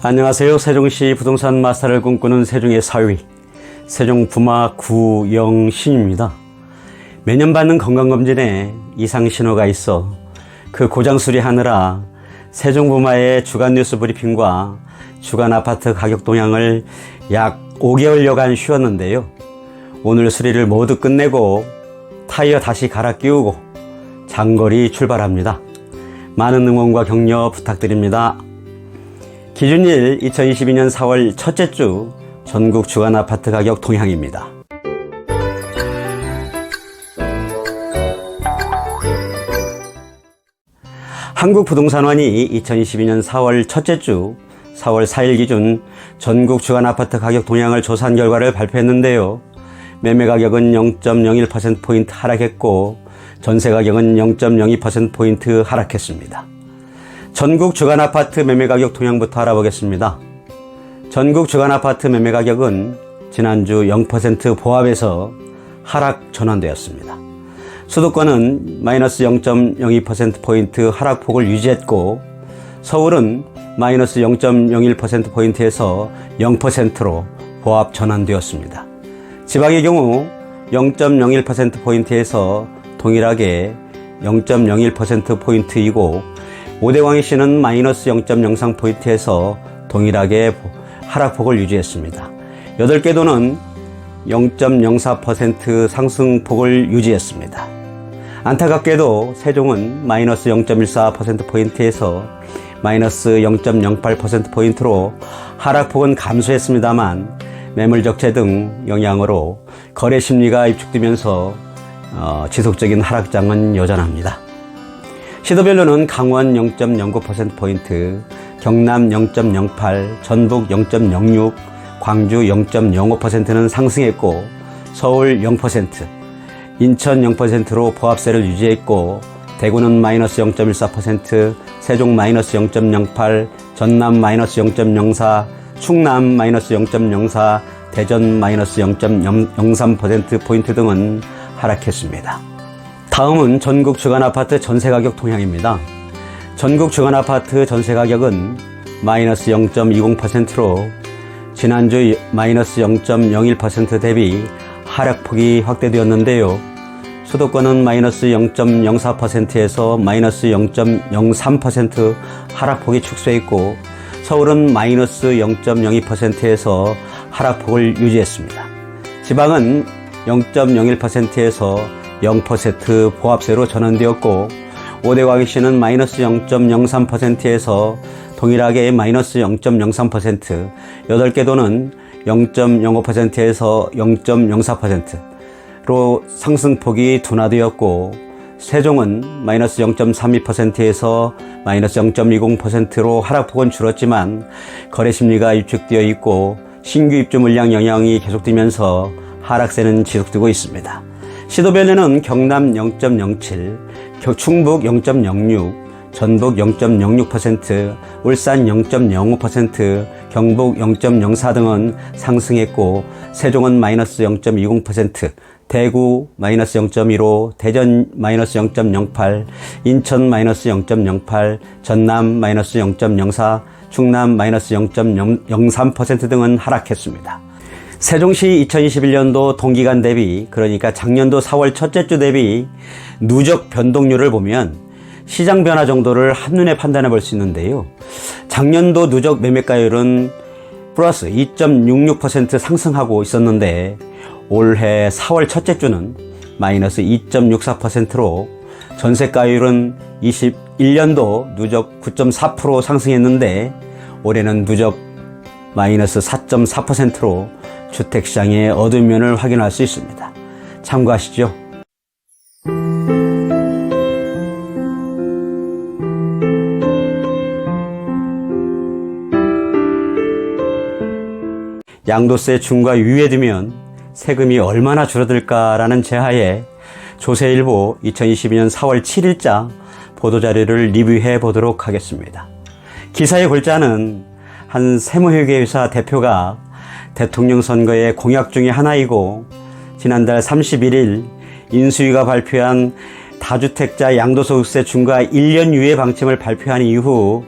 안녕하세요. 세종시 부동산 마스터를 꿈꾸는 세종의 사위, 세종 부마 구영신입니다. 매년 받는 건강검진에 이상 신호가 있어 그 고장 수리하느라 세종 부마의 주간 뉴스 브리핑과 주간 아파트 가격 동향을 약 5개월여간 쉬었는데요. 오늘 수리를 모두 끝내고 타이어 다시 갈아 끼우고 장거리 출발합니다. 많은 응원과 격려 부탁드립니다. 기준일 2022년 4월 첫째 주 전국 주간 아파트 가격 동향입니다. 한국부동산원이 2022년 4월 첫째 주 4월 4일 기준 전국 주간 아파트 가격 동향을 조사한 결과를 발표했는데요. 매매 가격은 0.01%포인트 하락했고 전세 가격은 0.02%포인트 하락했습니다. 전국 주간 아파트 매매 가격 동향부터 알아보겠습니다. 전국 주간 아파트 매매 가격은 지난주 0% 보합에서 하락 전환되었습니다. 수도권은 마이너스 0.02%포인트 하락폭을 유지했고 서울은 마이너스 0.01%포인트에서 0%로 보합 전환되었습니다. 지방의 경우 0.01%포인트에서 동일하게 0.01%포인트이고 오대광역시는 마이너스 0.03포인트에서 동일하게 하락폭을 유지했습니다. 8개 도는 0.04% 상승폭을 유지했습니다. 안타깝게도 세종은 마이너스 0.14%포인트에서 마이너스 0.08%포인트로 하락폭은 감소했습니다만 매물 적체 등 영향으로 거래 심리가 입축되면서 어, 지속적인 하락장은 여전합니다. 시도별로는 강원 0.09%포인트, 경남 0.08, 전북 0.06, 광주 0.05%는 상승했고 서울 0%, 인천 0%로 보합세를 유지했고 대구는 마이너스 0.14%, 세종 마이너스 0.08, 전남 마이너스 0.04, 충남 마이너스 0.04, 대전 마이너스 0.03%포인트 등은 하락했습니다. 다음은 전국 주간 아파트 전세 가격 동향입니다. 전국 주간 아파트 전세 가격은 마이너스 0.20%로 지난주 마이너스 0.01% 대비 하락폭이 확대되었는데요. 수도권은 마이너스 0.04%에서 마이너스 0.03% 하락폭이 축소했고 서울은 마이너스 0.02%에서 하락폭을 유지했습니다. 지방은 0.01%에서 0% 보합세로 전환되었고 오대광역시는 마이너스 0.03%에서 동일하게 마이너스 0.03%, 8개 도는 0.05%에서 0.04%로 상승폭이 둔화되었고 세종은 마이너스 0.32%에서 마이너스 0.20%로 하락폭은 줄었지만 거래 심리가 위축되어 있고 신규 입주 물량 영향이 계속되면서 하락세는 지속되고 있습니다. 시도별로는 경남 0.07, 충북 0.06, 전북 0.06%, 울산 0.05%, 경북 0.04 등은 상승했고 세종은 마이너스 0.20%, 대구 마이너스 0.15, 대전 마이너스 0.08, 인천 마이너스 0.08, 전남 마이너스 0.04, 충남 마이너스 0.03% 등은 하락했습니다. 세종시 2021년도 동기간 대비, 그러니까 작년도 4월 첫째 주 대비 누적 변동률을 보면 시장 변화 정도를 한눈에 판단해 볼 수 있는데요. 작년도 누적 매매가율은 플러스 2.66% 상승하고 있었는데 올해 4월 첫째 주는 마이너스 2.64%로 전세가율은 21년도 누적 9.4% 상승했는데 올해는 누적 마이너스 4.4%로 주택시장의 어두운 면을 확인할 수 있습니다. 참고하시죠. 양도세 중과 유예 두면 세금이 얼마나 줄어들까라는 제하에 조세일보 2022년 4월 7일자 보도자료를 리뷰해 보도록 하겠습니다. 기사의 골자는 한 세무회계회사 대표가 대통령 선거의 공약 중의 하나이고 지난달 31일 인수위가 발표한 다주택자 양도소득세 중과 1년 유예 방침을 발표한 이후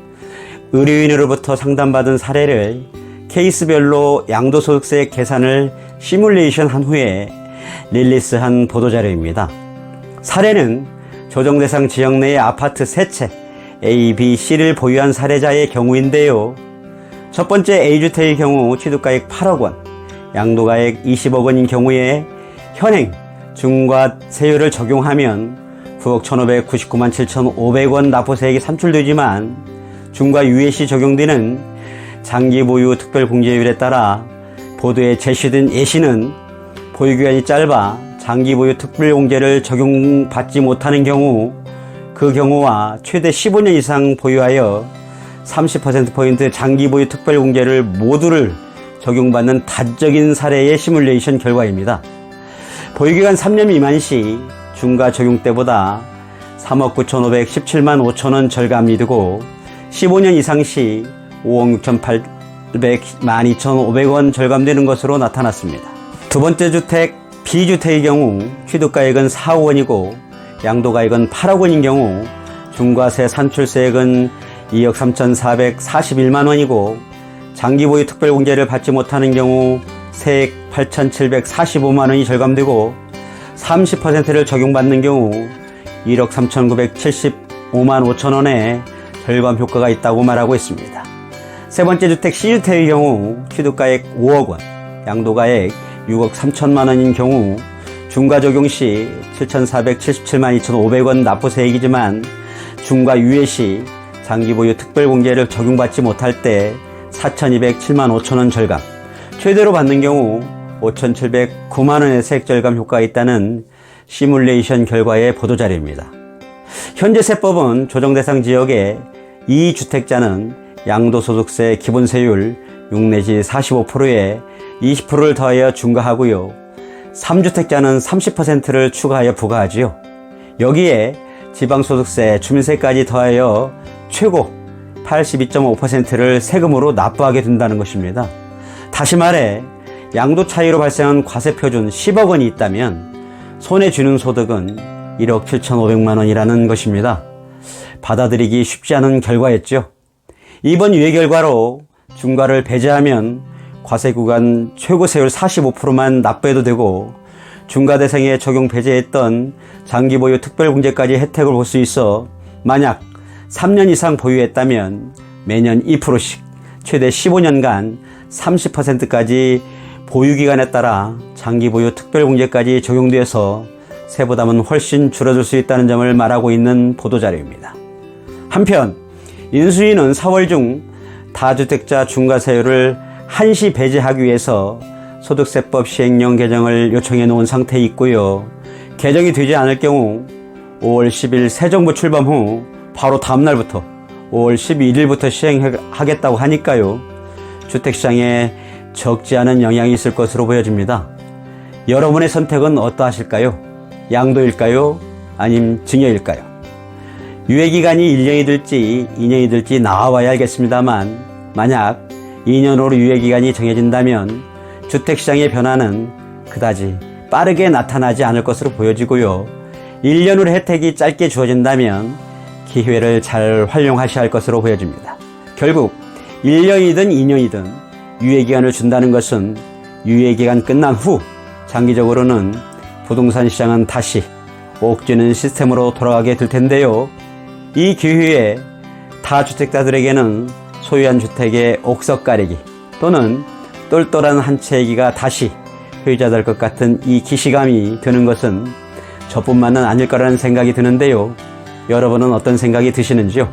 의료인으로부터 상담받은 사례를 케이스별로 양도소득세 계산을 시뮬레이션 한 후에 릴리스한 보도자료입니다. 사례는 조정대상 지역 내의 아파트 세채 A, B, C를 보유한 사례자의 경우인데요. 첫 번째 A주택의 경우 취득가액 8억 원, 양도가액 20억 원인 경우에 현행 중과세율을 적용하면 9억 1,599만 7,500원 납부세액이 산출되지만 중과 유예시 적용되는 장기 보유 특별 공제율에 따라 보도에 제시된 예시는 보유기간이 짧아 장기 보유 특별 공제를 적용받지 못하는 경우 그 경우와 최대 15년 이상 보유하여 30%포인트 장기 보유 특별공제를 모두를 적용받는 단적인 사례의 시뮬레이션 결과입니다. 보유기간 3년 미만 시 중과 적용 때보다 3억 9,517만 5천원 절감이 되고 15년 이상 시 5억 6,800만 2,500원 절감되는 것으로 나타났습니다. 두 번째 주택 B주택의 경우 취득가액은 4억 원이고 양도가액은 8억 원인 경우 중과세 산출세액은 2억 3,441만 원이고 장기 보유 특별 공제를 받지 못하는 경우 세액 8,745만 원이 절감되고 30%를 적용받는 경우 1억 3,975만 5천 원의 절감 효과가 있다고 말하고 있습니다. 세 번째 주택 C주택의 경우 취득가액 5억 원, 양도가액 6억 3천만 원인 경우 중과 적용 시 7,477만 2,500원 납부세액이지만 중과 유예 시 장기 보유 특별 공제를 적용받지 못할 때 4,207만 5천 원 절감, 최대로 받는 경우 5,709만 원의 세액 절감 효과가 있다는 시뮬레이션 결과의 보도자료입니다. 현재 세법은 조정 대상 지역의 2주택자는 양도소득세 기본세율 6 내지 45%에 20%를 더하여 중과하고요. 3주택자는 30%를 추가하여 부과하지요. 여기에 지방소득세, 주민세까지 더하여 최고 82.5%를 세금으로 납부하게 된다는 것입니다. 다시 말해 양도 차이로 발생한 과세 표준 10억 원이 있다면 손에 쥐는 소득은 1억 7,500만 원이라는 것입니다. 받아들이기 쉽지 않은 결과였죠. 이번 유예 결과로 중과를 배제하면 과세 구간 최고 세율 45%만 납부해도 되고 중과 대상에 적용 배제했던 장기 보유 특별공제까지 혜택을 볼 수 있어 만약 3년 이상 보유했다면 매년 2%씩 최대 15년간 30%까지 보유 기간에 따라 장기 보유 특별공제까지 적용되어서 세부담은 훨씬 줄어들 수 있다는 점을 말하고 있는 보도자료입니다. 한편 인수위는 4월 중 다주택자 중과세율을 한시 배제하기 위해서 소득세법 시행령 개정을 요청해 놓은 상태에 있고요. 개정이 되지 않을 경우 5월 10일 새 정부 출범 후 바로 다음 날부터 5월 12일부터 시행하겠다고 하니까요. 주택시장에 적지 않은 영향이 있을 것으로 보여집니다. 여러분의 선택은 어떠하실까요? 양도일까요? 아님 증여일까요? 유예기간이 1년이 될지 2년이 될지 나와봐야 알겠습니다만 만약 2년으로 유예기간이 정해진다면 주택시장의 변화는 그다지 빠르게 나타나지 않을 것으로 보여지고요. 1년으로 혜택이 짧게 주어진다면 기회를 잘 활용하셔야 할 것으로 보여집니다. 결국 1년이든 2년이든 유예기간을 준다는 것은 유예기간 끝난 후 장기적으로는 부동산 시장은 다시 옥죄는 시스템으로 돌아가게 될 텐데요. 이 기회에 다주택자들에게는 소유한 주택의 옥석 가리기 또는 똘똘한 한채 얘기가 다시 회자될 것 같은 이 기시감이 드는 것은 저뿐만은 아닐 거라는 생각이 드는데요. 여러분은 어떤 생각이 드시는지요?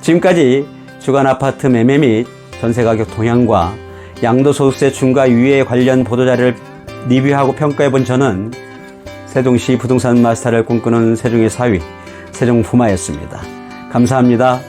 지금까지 주간 아파트 매매 및 전세 가격 동향과 양도소득세 중과 유예 관련 보도자료를 리뷰하고 평가해 본 저는 세종시 부동산 마스터를 꿈꾸는 세종의 사위 세종부마였습니다. 감사합니다.